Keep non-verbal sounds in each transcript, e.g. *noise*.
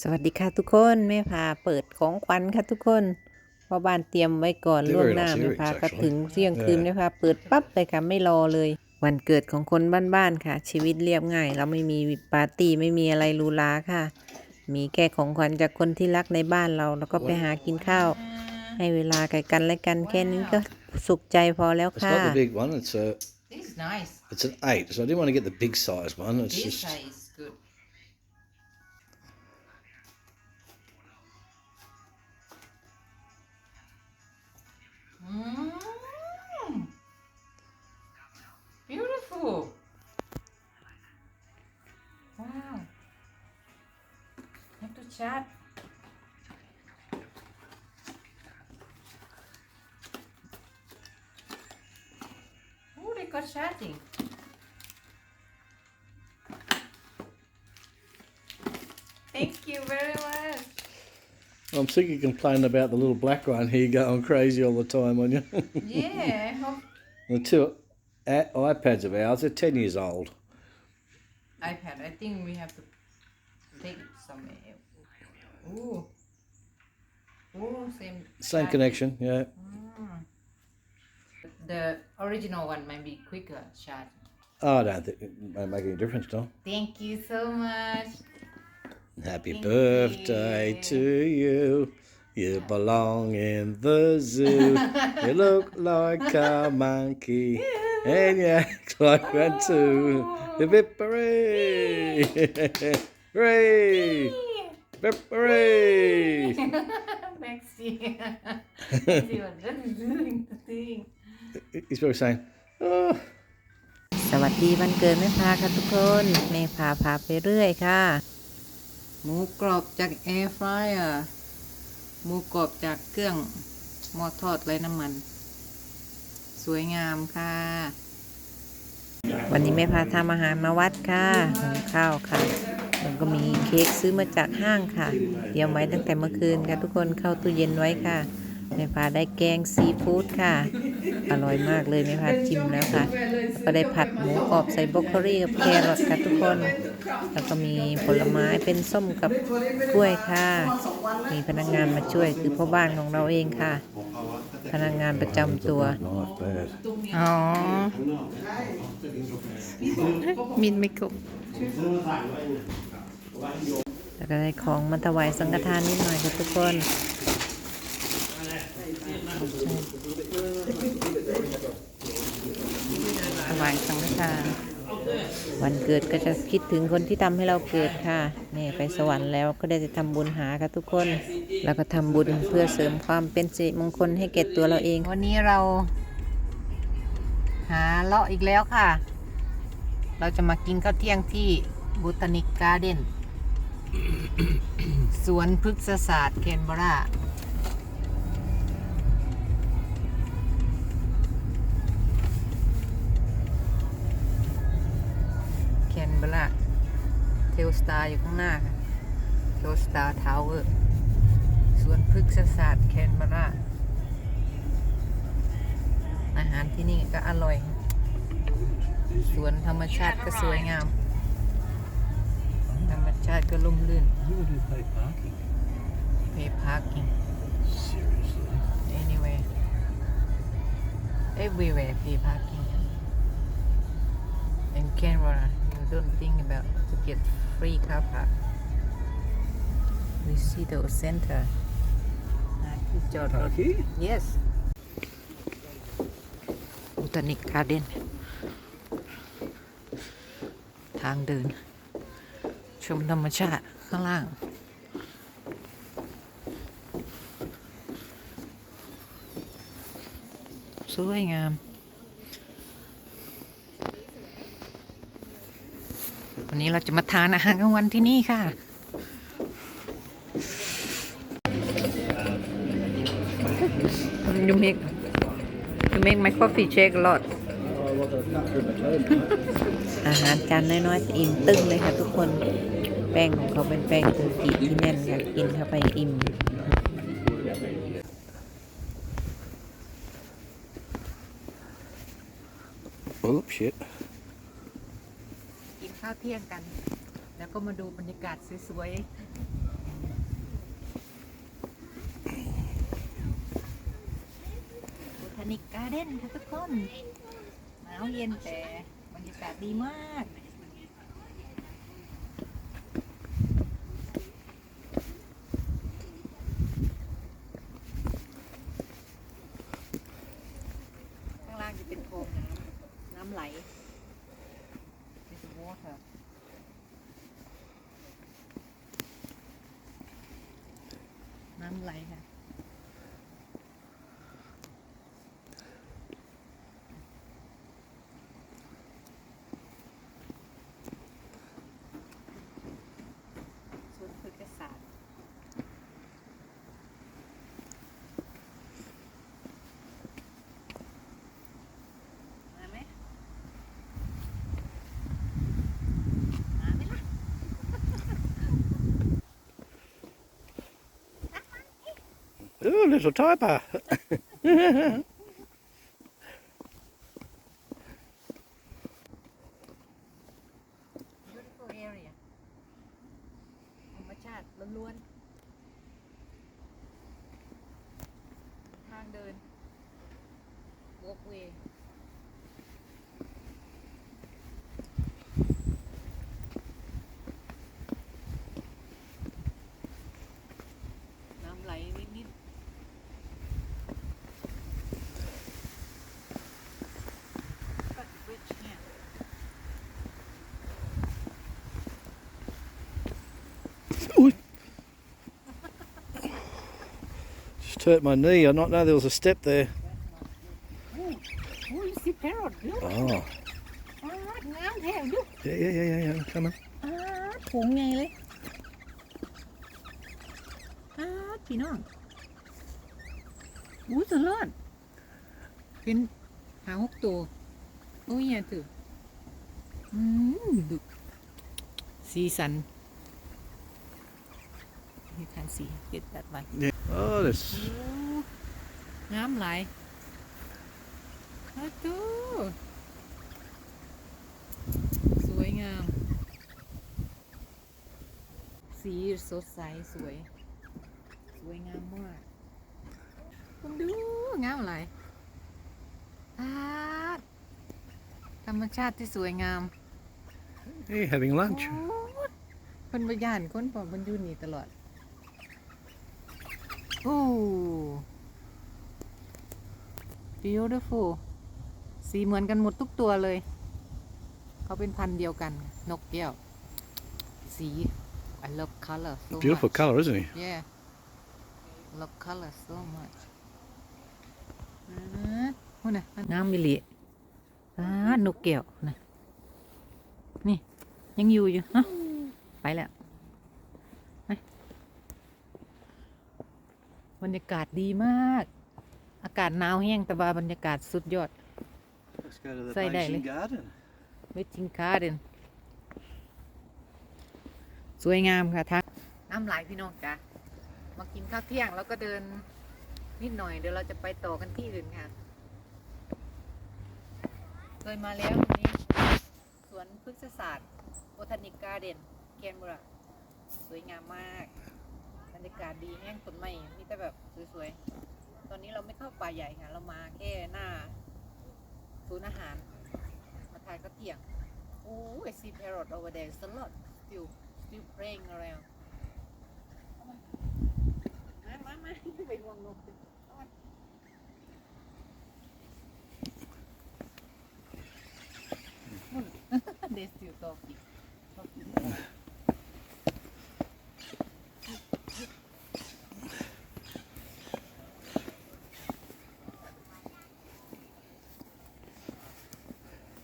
สวัสดีค่ะทุกคนแม่พาเปิดของขวัญค่ะทุกคนเพราะบ้านเตรียมไว้ก่อน They're ล่วง very หน้า nice แม่ earrings, พาก็ actually. ถึงเที่ยงคืน Yeah. แม่พาเปิดปั๊บเลยค่ะไม่รอเลย วันเกิดของคนบ้านๆค่ะ ชีวิตเรียบง่าย เราไม่มีปาร์ตี้ไม่มีอะไรหรูหราค่ะ มีแค่ของขวัญจากคนที่รักในบ้านเรา แล้วก็ไปหากินข้าว ให้เวลาแก่กันและกันแค่นี้ก็สุขใจพอแล้ว It's ค่ะ not the big one. It's a This is nice. it's an eight. So I didn't want to get the big size one. It's This just Mm. Beautiful. Wow. Have to chat. Oh, they got chatting. Thank you very much. I'm sick of complaining about the little black one here going crazy all the time on you. *laughs* Yeah, the two iPads of ours are ten years old. iPad. I think we have to take it somewhere. else. Ooh. Ooh, same. Same connection. Yeah. Mm. The original one might be quicker charge. Oh, I don't think it won't make any difference, Tom. Thank you so much. Happy Thank birthday you. to you. You belong in the zoo. you look like a monkey. And you act like one too. Hip hip hooray! Hooray! Hip hooray! Maxi. Maxi was just doing the thing. He's probably saying, oh, สวัสดีวันเกิดแม่พาค่ะทุกคนแม่พาพาไปเรื่อยค่ะห มูกรอบจากแอร์ฟรายอร์หมูกรอบจากเครื่องหม้อทอดไร้น้ำมัน สวยงามค่ะ วันนี้แม่พาทำอาหารมาวัดค่ะหุงข้าวค่ะแล้วก็มีเค้กซื้อมาจากห้างค่ะ เตรียมไว้ตั้งแต่เมื่อคืนค่ะ ทุกคนเข้าตู้เย็นไว้ค่ะแม่พาได้แกงซีฟู้ดค่ะ อร่อยมากเลยแม่พาชิมแล้วค่ะแล้วก็ได้ผัดหมูกรอบใส่บรอกโคลีกับแครอทค่ะทุกคน แล้วก็มีผลไม้เป็นส้มกับกล้วยค่ะ มีพนักงานมาช่วยคือพ่อบ้านของเราเองค่ะ พนักงานประจำตัว nice bad. อ๋อ มินไม่ครบแล้วก็ได้ของมาถวายสังฆทานนิดหน่อยค่ะทุกคนถวาย สังฆทานวันเกิดก็จะคิดถึงคนที่ทำให้เราเกิดค่ะนี่ไปสวรรค์แล้วก็ได้จะทำบุญหาค่ะทุกคน แล้วก็ทำบุญเพื่อเสริมความเป็นสิริมงคลให้แก่ตัวเราเอง วันนี้เรา หาเลาะอีกแล้วค่ะ เราจะมากินข้าวเที่ยงที่บูตานิกการ์เดนสวนพฤกษศาสตร์แคนเบรา ทลสตาร์อยู่ข้างหน้าค่ะเทลสตาร์ทาวเวอร์สวนพฤกษศาสตร์แคนเบราอาหารที่นี่ก็อร่อย สวนธรรมชาติก็สวยงาม ธรรมชาติก็ลุ่มลื่น You would pay parking. pay parking Seriously? anywhere everywhere pay parking in Canberra you don't think about to get free car park we see the center หาที่จอดรถ here? Yes. Botanic Garden ทางเดิน ชมธรรมชาติข้างล่าง สวยงาม วันนี้เราจะมาทานอาหารกลางวันที่นี่ค่ะ You make you make my coffee shake a lot อาหารจานน้อยๆอิ่มตึ้งเลยค่ะทุกคน แป้งของเขาเป็นแป้งทูกิที่แน่นค่ะกินเข้าไปอิ่ม Oh, shit. ข้าวเที่ยงกัน แล้วก็มาดูบรรยากาศสวยๆบูทานิกการ์เด้นค่ะทุกคน หนาวเย็นแต่บรรยากาศดีมาก น้ำไหลค่ะ Ooh, little typer. beautiful area ธรรมชาติล้วนๆ ทางเดิน walkway hurt my knee. I not know there was a step there. Oh, you see parrot ดู Oh, อ้าวงามแท้ดู yeah, yeah, yeah, yeah, yeah. Come on. อ้าวถุงไงเลยอ้าวพี่น้องอู้ตลอดเป็นหาหกตัวโอ้ยอย่าถืออืมดุสีสัน นี่คันสีเก็ดแบบมัน Oh, this. งามหลายอาตูสวยงาม สีสดใสสวย สวยงามมากคุณดูงามหลายอาดธรรมชาติที่สวยงาม Hey, having lunch. โอ้ยเพิ่นบ่ย่านคนพอเพิ่นอยู่นี่ตลอดโอ้ beautiful สีเหมือนกันหมดทุกตัวเลย เขาเป็นพันธุ์เดียวกัน นกแก้ว สี I love color so Beautiful much. colour, isn't he? yeah love color so much อ่าหุ่นน่ะงามมิลิอ่านกแก้วนะนี่ยังอยู่อยู่ฮะไปแล้วไป บรรยากาศดีมาก อากาศหนาวแห้งแต่ว่าบรรยากาศสุดยอด Let's go to the Say daily. garden. เวทิงการ์เดนสวยงามค่ะทักน้ำไหลายพี่น้องจ้ะมากินข้าวเที่ยงแล้วก็เดินนิดหน่อยเดี๋ยวเราจะไปต่อกันที่อื่นค่ะเคยมาแล้วตรงนี้สวนพฤกษศาสตร์โบทานิกการ์เดนแคนเบราสวยงามมากบ รรยากาศดีแห้งต้นไม้มีแต่แบบสวยๆ ตอนนี้เราไม่เข้าป่าใหญ่ค่ะ เรามาแค่หน้าศูนย์อาหาร มาทายก็เที่ยง โอ้ย see parrot over there it's a lot still still playing around มามามาไปห่วงนกเอามานู่น they still talking talking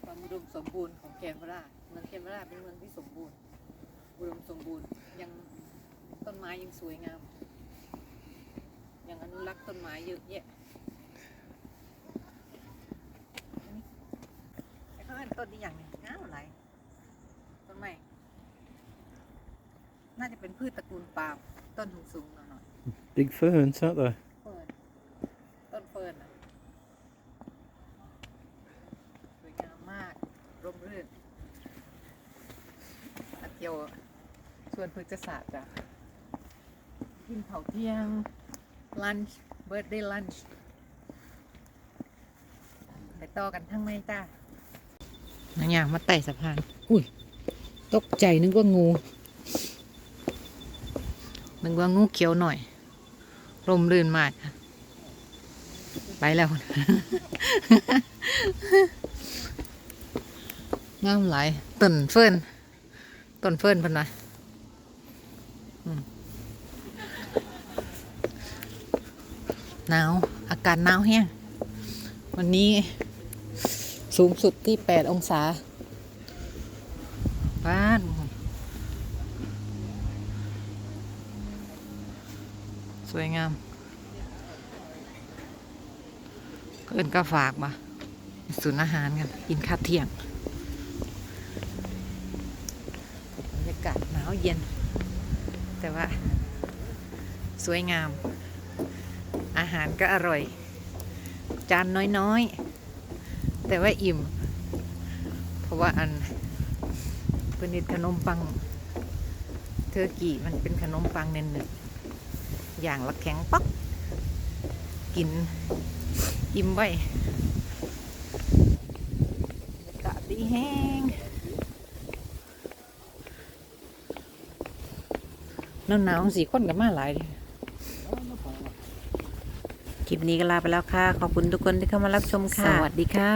ความอุดม สมบูรณ์ของแคนเบราเมืองแคนเบราเป็นเมืองที่สมบูรณ์อุดมสมบูรณ์ยังต้นไม้ยังสวยงาม ยังอนุรักษ์ต้นไม้เยอะแยะไอ้ข้างนั้นต้นนี้อย่างหนี้งามอะไรต้นไม้น่าจะเป็นพืชตระกูลปาล์มต้นสูงๆหน่อย Big ferns, aren't they? ๆเฟิร์นต้นเฟิร์นอะ สวยงามมาก ร่มรื่น มาเที่ยวสวนพฤกษศาสตร์จ้ะกินเผาเที่ยง lunch birthday lunch ต่อกันทั้งในจ้านังยางมาไต่สะพาน อุ้ย ตกใจนึกว่างู นึกว่างูเขียวหน่อย ลมลื่นมากค่ะไปแล้วงามหลายต้นเฟิร์น ต้นเฟิร์นพันนะหนาว อากาศหนาวแห้งวันนี้สูงสุดที่แปดองศาบ้านสวยงามเกินก็ฝากมาศูนย์อาหารกัน กินข้าวเที่ยง บรรยากาศหนาว เย็น แต่ว่า สวยงาม อาหารก็อร่อย จานน้อยๆ แต่ว่าอิ่ม เพราะว่าอันเป็นขนมปัง เทอร์กีมันเป็นขนมปังเน้นๆอย่างละแข็งปักกินอิ่มไว้บรรยากาศดีแห้ง หนาวๆสีคนกับมาหลายเดะคลิปนี้ก็ลาไปแล้วค่ะ ขอบคุณทุกคนที่เข้ามารับชมค่ะ สวัสดีค่ะ